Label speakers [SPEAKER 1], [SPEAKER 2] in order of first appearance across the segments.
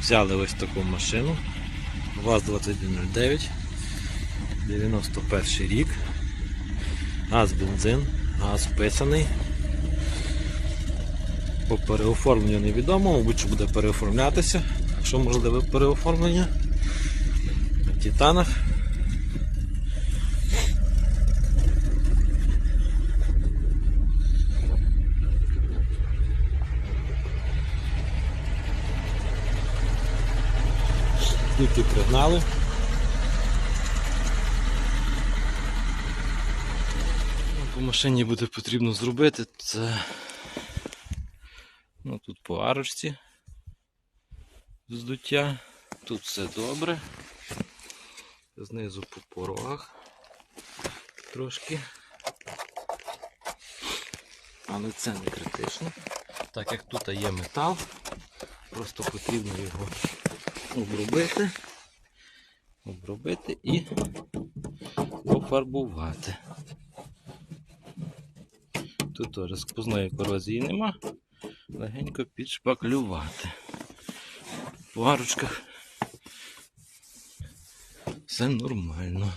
[SPEAKER 1] Взяли ось таку машину. ВАЗ-2109. 91 рік. Газ бензин, газ вписаний. По переоформленню невідомо, мабуть, що буде переоформлятися. якщо можливе переоформлення? На Титанах. Тільки пригнали. Ну, По машині буде потрібно зробити це. Ну, тут по арочці здуття. Тут все добре. Знизу по порогах трошки. Але це не критично. Так як тут є метал, просто потрібно його обробити, обробити і пофарбувати. Тут теж сквозної корозії нема, легенько підшпаклювати. По арочках все нормально.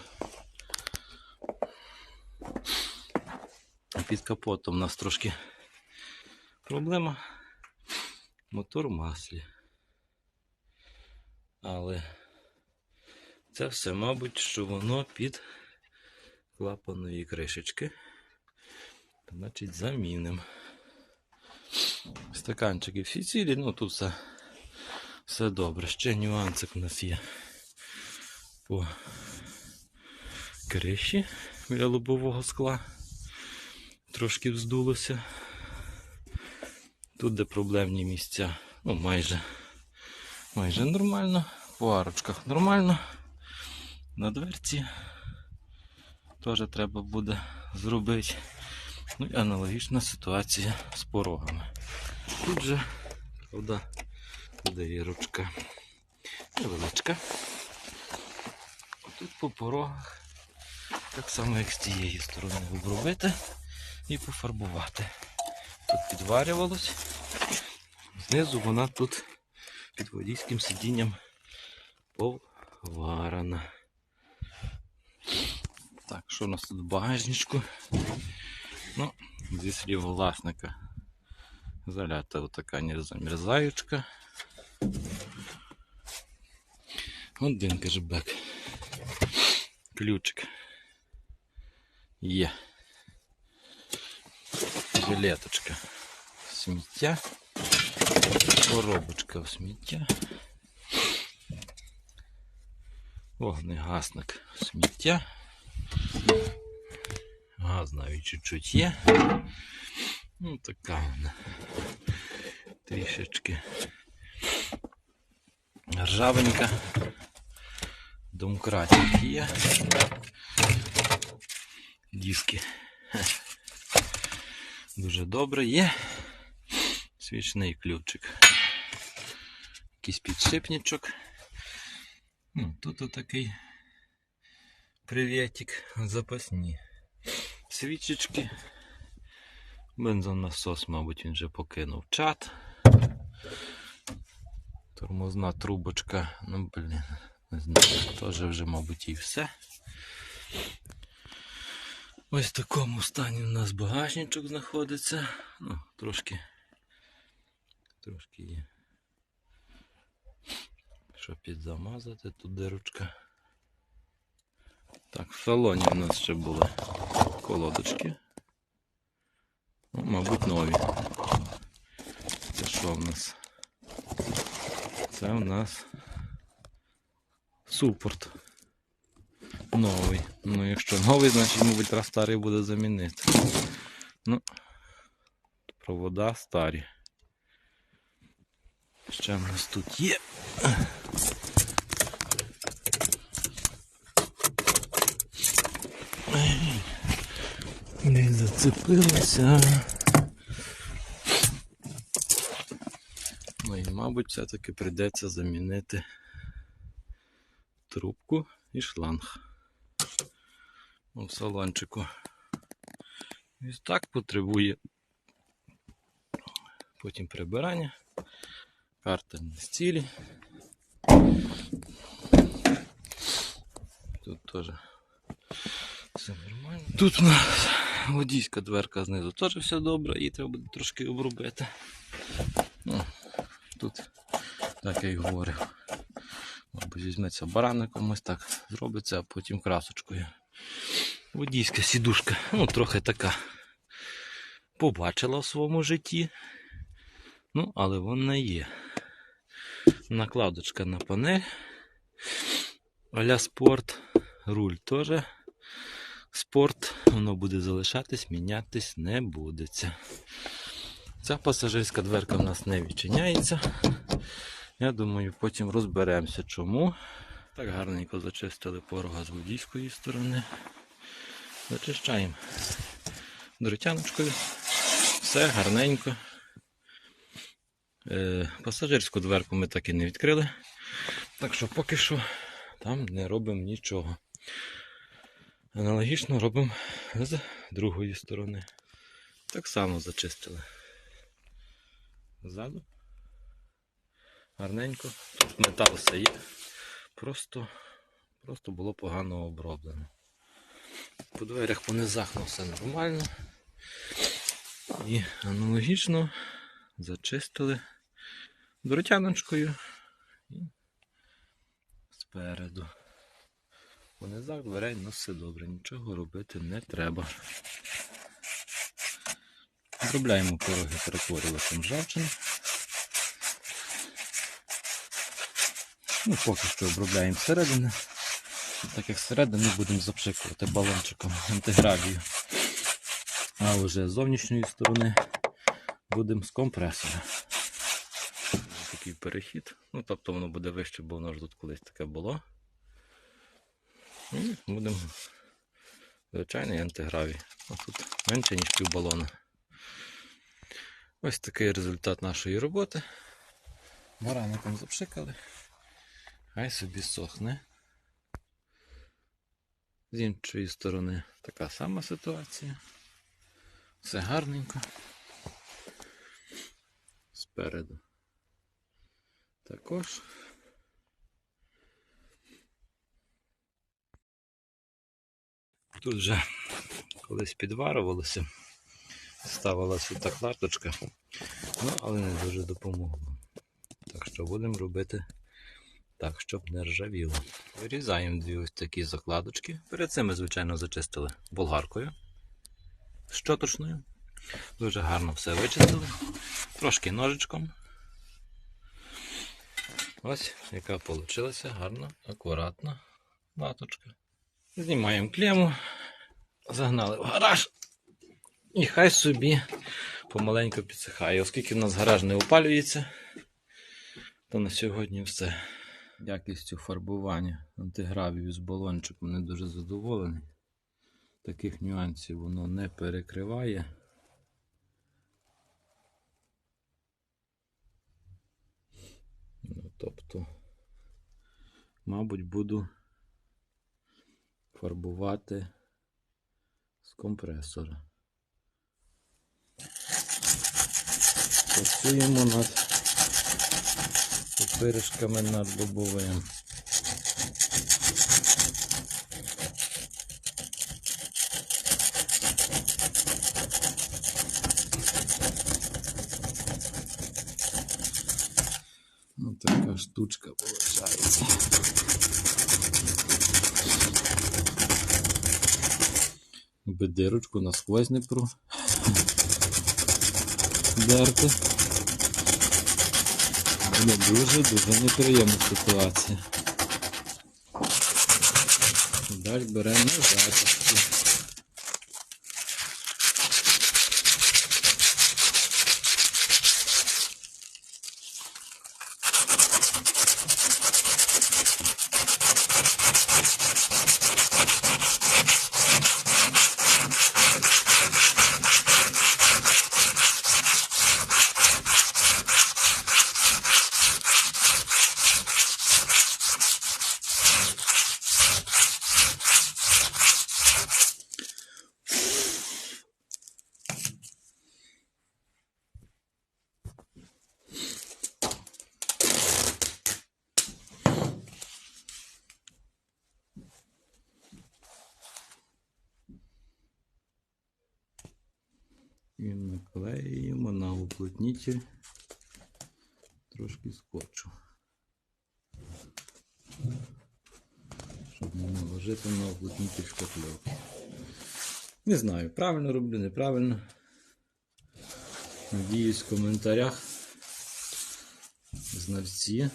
[SPEAKER 1] Під капотом у нас трошки проблема. Мотор в маслі. Але це все, мабуть, що воно під клапаної кришечки. Значить, замінимо. Стаканчики всі цілі, ну тут все, все добре. Ще нюансик у нас є по криші біля лобового скла. Трошки вздулося. Тут, де проблемні місця, ну майже майже нормально. По арочках нормально. На дверці теж треба буде зробити. Ну і аналогічна ситуація з порогами. Тут же, правда, дирочка невеличка. Тут по порогах так само, як з цієї сторони обробити і пофарбувати. Тут підварювалось. Знизу вона тут під водійським сидінням поварена. Так, що у нас тут в багажничку? Ну, зі слів власника залята отака незамерзаючка. Один кешбек. Ключик. Є. Жилеточка. Сміття. Коробочка в сміття. Вогнегасник сміття. Газ навіть чуть-чуть є. Ну, така вона. Трішечки ржавенька. Домкратик є. Диски. Дуже добре є. Свічний ключик. Якийсь підшипничок. Ну, тут отакий привітик. Запасні. Свічечки. Бензонасос, мабуть, він вже покинув чат. Тормозна трубочка. Ну, блін, не знаю. Теж вже, мабуть, і все. Ось в такому стані у нас багажничок знаходиться. Ну, трошки. Трошки є. Що підзамазати, тут дирочка. Так, в салоні у нас ще були колодочки. Ну, мабуть, нові. Це що в нас? Це у нас супорт. Новий. Ну, якщо новий, значить, мабуть, треба старий буде замінити. Ну, провода старі. Ще в нас тут є. Не зацепилося. Ну і, мабуть, все-таки прийдеться замінити трубку і шланг. У салончику. Ось так потребує потім прибирання. Карта не стілі. Тут теж все нормально. Тут у нас водійська дверка знизу теж все добре, її треба буде трошки обробити. Ну, тут, так я й говорив. Мабуть, візьметься бараником ось так зробиться, а потім красочкою. Водійська сідушка, ну трохи така побачила в своєму житті. Ну, але вона є. Накладочка на панель. Аля спорт. Руль теж спорт. Воно буде залишатись, мінятись не будеться. Ця пасажирська дверка в нас не відчиняється. Я думаю, потім розберемося чому. Так гарненько зачистили порога з водійської сторони. Зачищаємо дротяночкою. Все гарненько. Е, пасажирську дверку ми так і не відкрили. Так що поки що там не робимо нічого. Аналогічно робимо з другої сторони. Так само зачистили. Ззаду. Гарненько. Тут метал все є. Просто, просто було погано оброблено. По дверях по ну, все нормально. І аналогічно зачистили дротяночкою і спереду. По низах дверей ну все добре, нічого робити не треба. Обробляємо пороги перетворювачем ржавчини. Ну, поки що обробляємо всередину. Так як всередину будемо запшикувати балончиком антигравію. А вже з зовнішньої сторони будемо з компресора. Такий перехід. Ну, тобто воно буде вище, бо воно ж тут колись таке було. І будемо звичайний антигравій. А тут менше, ніж півбалона. Ось такий результат нашої роботи. Бараником запшикали. Хай собі сохне. З іншої сторони така сама ситуація. Все гарненько. Спереду. Також. Тут вже колись підварювалося, ставилася так ларточка, ну, але не дуже допомогло. Так що будемо робити так, щоб не ржавіло. Вирізаємо дві ось такі закладочки. Перед цим ми, звичайно, зачистили болгаркою щоточною. Дуже гарно все вичистили. Трошки ножичком. Ось, яка вийшла гарна, акуратна латочка. Знімаємо клему, загнали в гараж. І хай собі помаленьку підсихає. Оскільки в нас гараж не опалюється, то на сьогодні все. Якістю фарбування антигравію з балончиком не дуже задоволений. Таких нюансів воно не перекриває. Ну, тобто, мабуть, буду фарбувати з компресора. Працюємо над пиріжками над лобовим. Ну, така штучка виходить. Би дирочку насквозь не про дерти. Буде дуже-дуже неприємна ситуація. Далі беремо нажаточку. Уплотнитель, трошки скотчу. Щоб не наложити на уплотнитель шпакльовки. Не знаю, правильно роблю, неправильно. Надіюсь, в коментарях знавці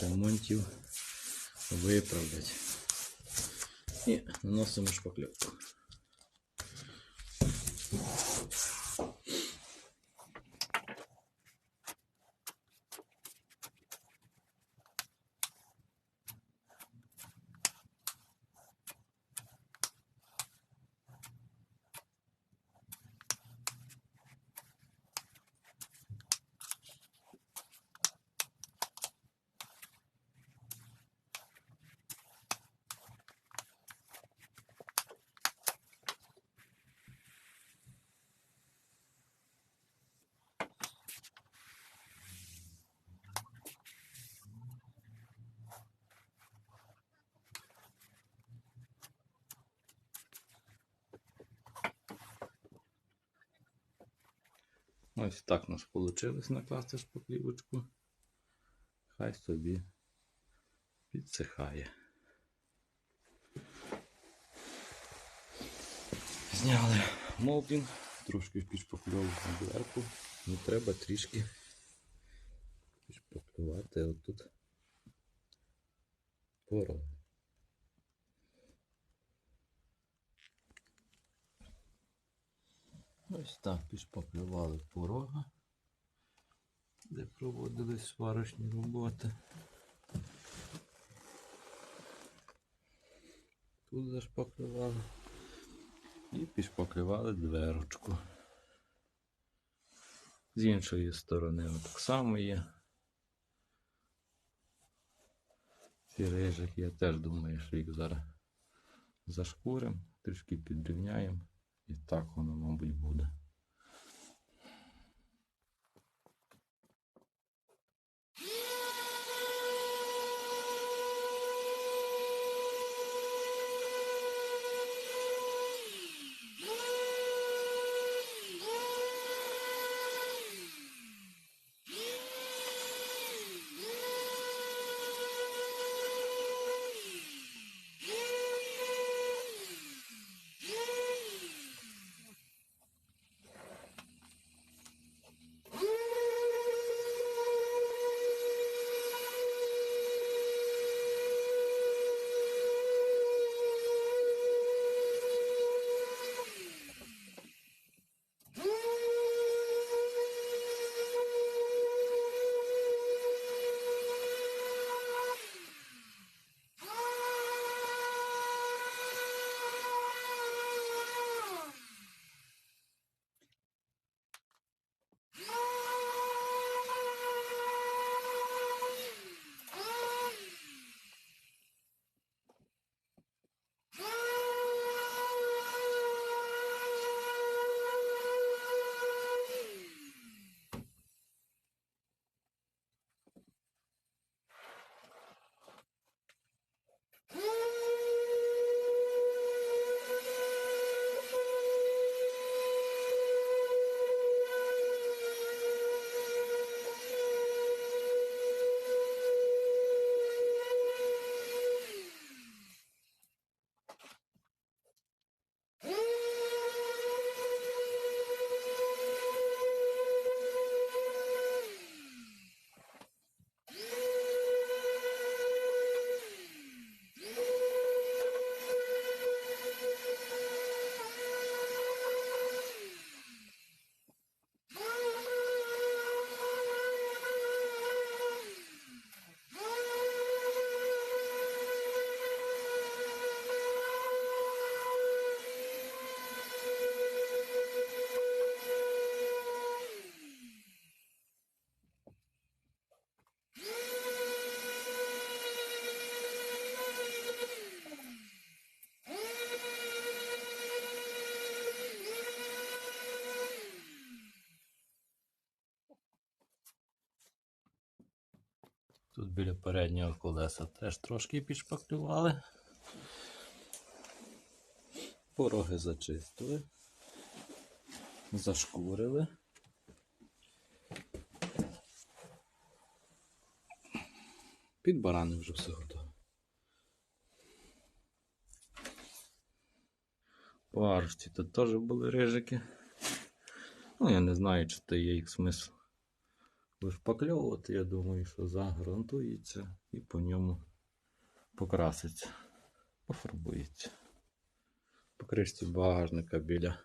[SPEAKER 1] ремонтів виправлять. І наносимо шпакльовку. Ось так у нас вийшло накласти шпаклівочку. Хай собі підсихає. Зняли молдинг, трошки підшпакльовували дверку. Ну треба трішки підшпаклювати отут пороги. Ось так підшпаклювали порога, де проводились сварочні роботи. Тут зашпаклювали і підшпаклювали дверочку. З іншої сторони так само є. Ці рижики, я теж думаю, що їх зараз зашкуримо, трішки підрівняємо. І так воно, мабуть, буде. Тут біля переднього колеса теж трошки підшпаклювали. Пороги зачистили, зашкурили. Під барани вже все готове. По аршці тут теж були рижики. Ну, я не знаю, чи це є їх смисл вишпакльовувати. Я думаю, що загрунтується і по ньому покраситься, пофарбується. По багажника біля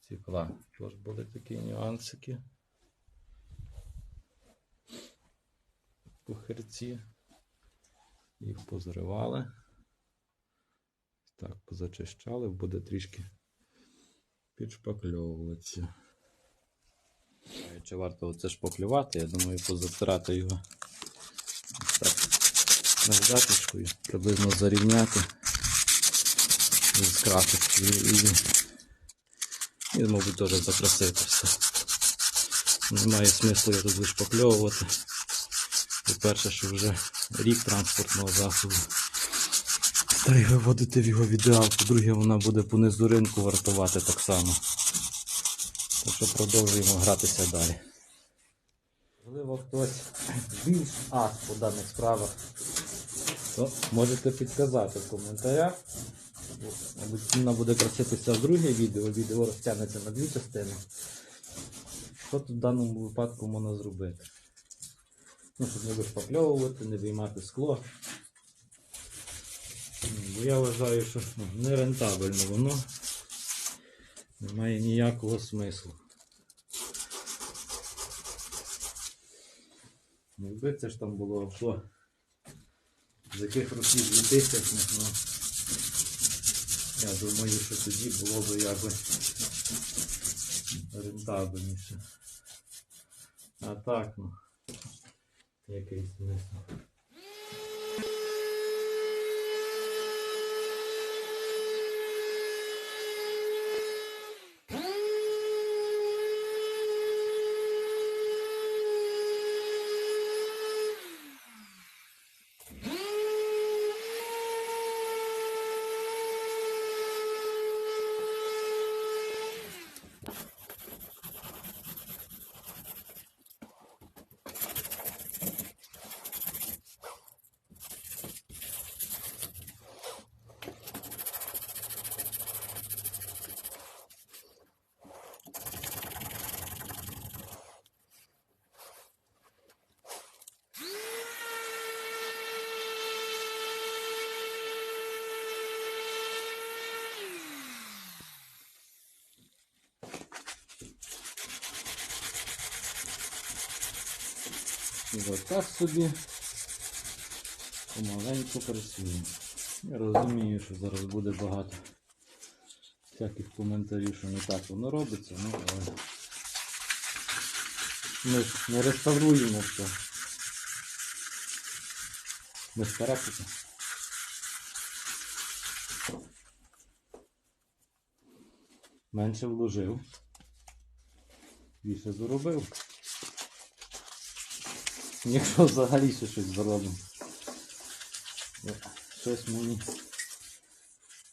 [SPEAKER 1] стекла. Тож були такі нюансики. Пухирці. Їх позривали. Так, позачищали, буде трішки підшпакльовуватися. Е, Чи варто оце шпаклювати? Я думаю, позатирати його ось так наждачечкою, приблизно зарівняти з красочкою і, і, мабуть, теж закрасити все. Немає смислу його вишпакльовувати. По-перше, що вже рік транспортного засобу. Та й виводити в його в ідеал. По-друге, вона буде понизу ринку вартувати так само. Так що продовжуємо гратися далі. Можливо, хтось більш ас по даних справах, то можете підказати в коментарях. Мабуть, вона буде краситися в друге відео, відео розтягнеться на дві частини. Що тут в даному випадку можна зробити? Ну, щоб не вишпакльовувати, не виймати скло. Ну, Бо я вважаю, що ну, нерентабельно воно. Немає ніякого смислу. Якби це ж там було що? З яких років 2000-х, ну я думаю, що тоді було б якось рентабельніше. А так, ну, який смисл. І отак собі помаленьку працюємо. Я розумію, що зараз буде багато всяких коментарів, що не так воно робиться, ну але ми ж не реставруємо все. Ми ж. Менше вложив. Більше заробив. Якщо взагалі ще щось заробимо. Бо Щось мені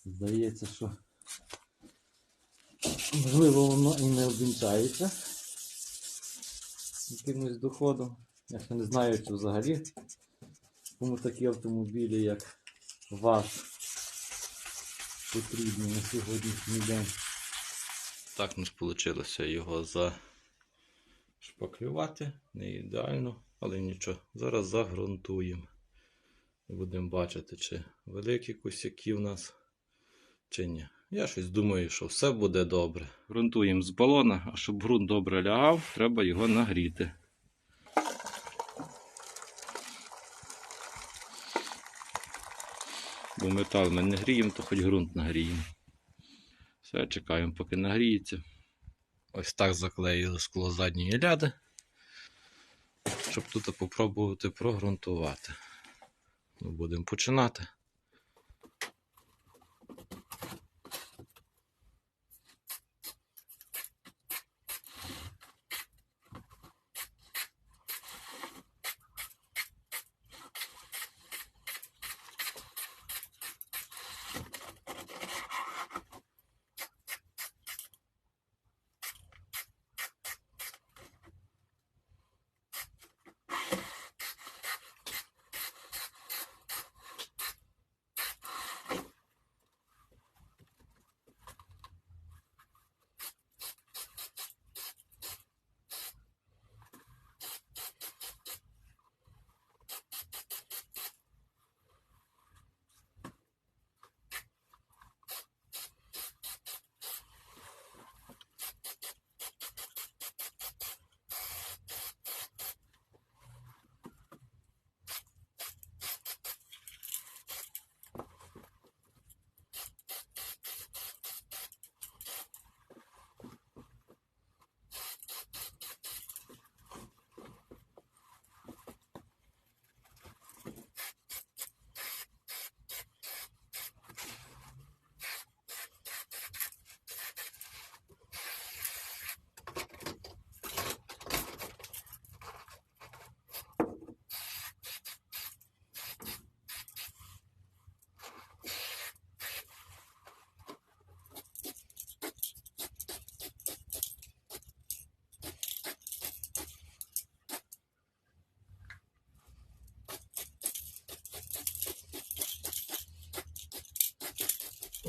[SPEAKER 1] здається, що можливо воно і не обвінчається якимось доходом. Я ще не знаю, чи взагалі кому такі автомобілі, як ВАЗ, потрібні на сьогоднішній день. Так нас вийшло його зашпаклювати. Не ідеально, але нічого. Зараз загрунтуємо. Будемо бачити, чи великі косяки в нас, чи ні. Я щось думаю, що все буде добре. Грунтуємо з балона, а щоб ґрунт добре лягав, треба його нагріти. Бо метал ми не гріємо, то хоч ґрунт нагріємо. Все, чекаємо, поки нагріється. Ось так заклеїли скло задньої ляди, щоб тут попробувати прогрунтувати. Ну, будемо починати.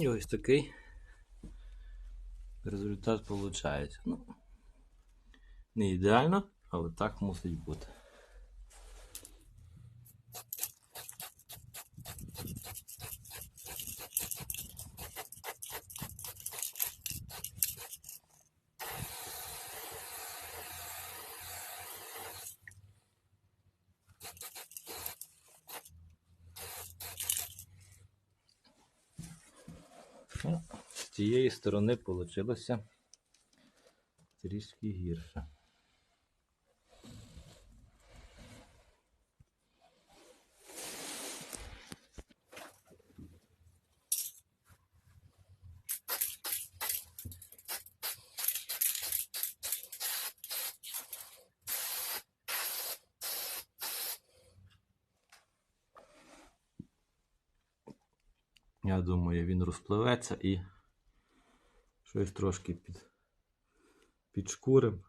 [SPEAKER 1] І ось такий результат виходить. Ну, не ідеально, але так мусить бути. З цієї сторони вийшло трішки гірше. Я думаю, він розпливеться і щось трошки під, підшкурим.